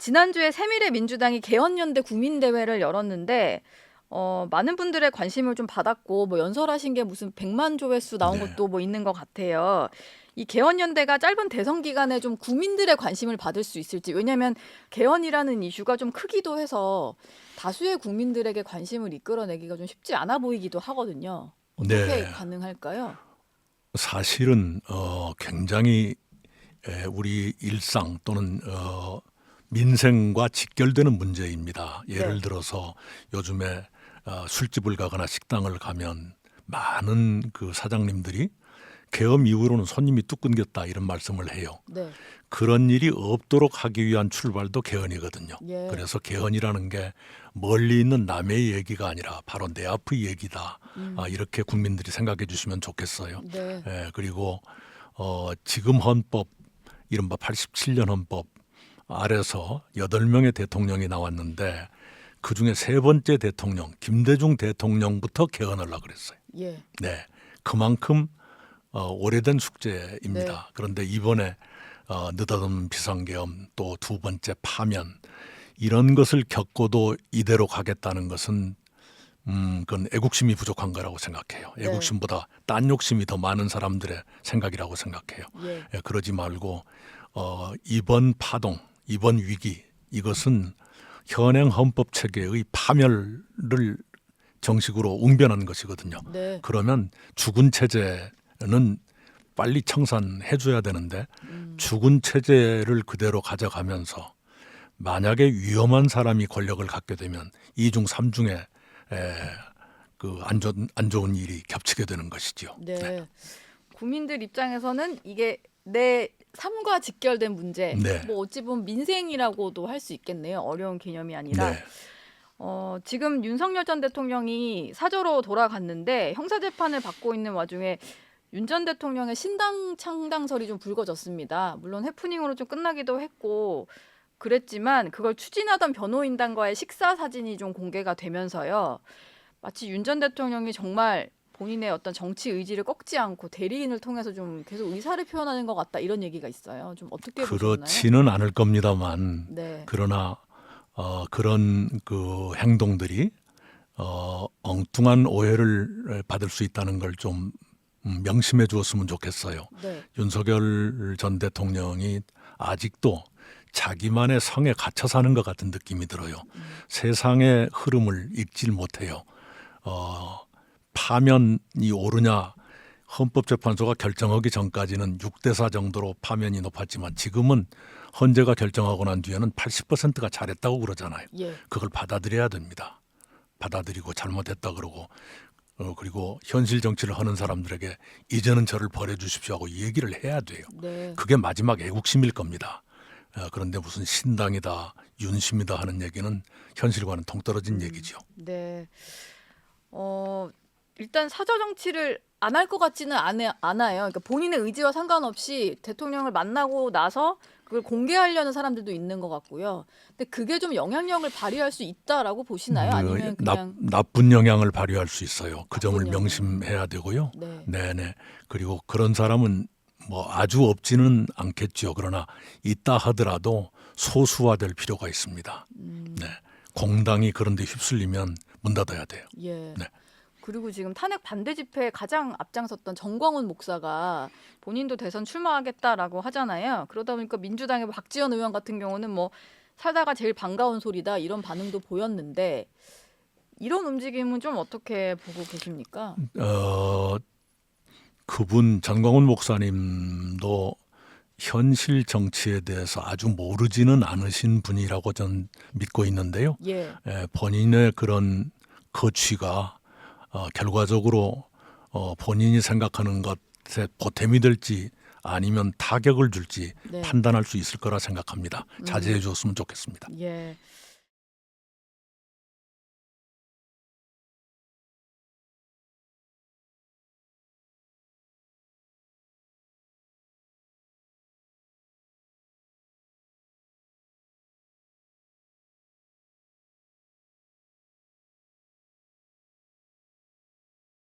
지난주에 새미래 민주당이 개헌연대 국민대회를 열었는데 어, 많은 분들의 관심을 좀 받았고 뭐 연설하신 게 무슨 100만 조회수 나온 네. 것도 뭐 있는 것 같아요. 이 개헌연대가 짧은 대선 기간에 좀 국민들의 관심을 받을 수 있을지 왜냐하면 개헌이라는 이슈가 좀 크기도 해서 다수의 국민들에게 관심을 이끌어내기가 좀 쉽지 않아 보이기도 하거든요. 어떻게 네. 가능할까요? 사실은 어, 굉장히 에, 우리 일상 또는 어, 민생과 직결되는 문제입니다. 예를 네. 들어서 요즘에 어, 술집을 가거나 식당을 가면 많은 그 사장님들이 개엄 이후로는 손님이 뚝 끊겼다 이런 말씀을 해요. 네. 그런 일이 없도록 하기 위한 출발도 개헌이거든요. 예. 그래서 개헌이라는 게 멀리 있는 남의 얘기가 아니라 바로 내 앞의 얘기다. 음. 아, 이렇게 국민들이 생각해 주시면 좋겠어요. 네. 예, 그리고 어, 지금 헌법 이른바 87년 헌법 아래서 여덟 명의 대통령이 나왔는데 그 중에 세 번째 대통령 김대중 대통령부터 개헌하려 그랬어요. 예. 네, 그만큼 어, 오래된 숙제입니다. 네. 그런데 이번에 어, 느닷없는 비상계엄 또 두 번째 파면 이런 것을 겪고도 이대로 가겠다는 것은 음, 그건 애국심이 부족한 거라고 생각해요. 네. 애국심보다 딴 욕심이 더 많은 사람들의 생각이라고 생각해요. 예. 예, 그러지 말고 어, 이번 파동, 이번 위기 이것은 현행 헌법 체계의 파멸을 정식으로 웅변한 것이거든요. 네. 그러면 죽은 체제는 빨리 청산해 줘야 되는데 음. 죽은 체제를 그대로 가져가면서 만약에 위험한 사람이 권력을 갖게 되면 이중 삼중에 그안 좋은 안 좋은 일이 겹치게 되는 것이죠. 네. 국민들 입장에서는 이게 내 삶과 직결된 문제, 네. 뭐 어찌 보면 민생이라고도 할 수 있겠네요. 어려운 개념이 아니라. 네. 어, 지금 윤석열 전 대통령이 사저로 돌아갔는데 형사 재판을 받고 있는 와중에 윤 전 대통령의 신당 창당설이 좀 불거졌습니다. 물론 해프닝으로 좀 끝나기도 했고 그랬지만 그걸 추진하던 변호인단과의 식사 사진이 좀 공개가 되면서요. 마치 윤 전 대통령이 정말 본인의 어떤 정치 의지를 꺾지 않고 대리인을 통해서 좀 계속 의사를 표현하는 것 같다 이런 얘기가 있어요. 좀 어떻게 보셨나요? 그렇지는 않을 겁니다만 네. 그러나 어, 그런 그 행동들이 어, 엉뚱한 오해를 받을 수 있다는 걸좀 음, 명심해 주었으면 좋겠어요. 네. 윤석열 전 대통령이 아직도 자기만의 성에 갇혀 사는 것 같은 느낌이 들어요. 음. 세상의 흐름을 읽질 못해요. 어, 파면이 오르냐 헌법재판소가 결정하기 전까지는 6대4 정도로 파면이 높았지만 지금은 헌재가 결정하고 난 뒤에는 80%가 잘했다고 그러잖아요. 예. 그걸 받아들여야 됩니다. 받아들이고 잘못했다 그러고 어, 그리고 현실 정치를 하는 사람들에게 이제는 저를 버려주십시오 하고 얘기를 해야 돼요. 네. 그게 마지막 애국심일 겁니다. 어, 그런데 무슨 신당이다, 윤심이다 하는 얘기는 현실과는 동떨어진 얘기죠. 네. 어, 일단 사저 정치를 안 할 것 같지는 않아, 않아요. 그러니까 본인의 의지와 상관없이 대통령을 만나고 나서 그걸 공개하려는 사람들도 있는 것 같고요. 근데 그게 좀 영향력을 발휘할 수 있다라고 보시나요? 아니면 그 나, 그냥 나 쁜 영향을 발휘할 수 있어요. 그 점을 영향. 명심해야 되고요. 네. 네네. 그리고 그런 사람은 뭐 아주 없지는 않겠죠. 그러나 있다 하더라도 소수화될 필요가 있습니다. 음, 네. 공당이 그런데 휩쓸리면 문 닫아야 돼요. 예. 네. 그리고 지금 탄핵 반대 집회에 가장 앞장섰던 정광훈 목사가 본인도 대선 출마하겠다라고 하잖아요. 그러다 보니까 민주당의 박지원 의원 같은 경우는 뭐 살다가 제일 반가운 소리다 이런 반응도 보였는데 이런 움직임은 좀 어떻게 보고 계십니까? 어, 그분 전광훈 목사님도 현실 정치에 대해서 아주 모르지는 않으신 분이라고 전 믿고 있는데요. 예. 에, 본인의 그런 거취가 어, 결과적으로 어, 본인이 생각하는 것에 보탬이 될지 아니면 타격을 줄지 네. 판단할 수 있을 거라 생각합니다. 자제해 주었으면 좋겠습니다. 예.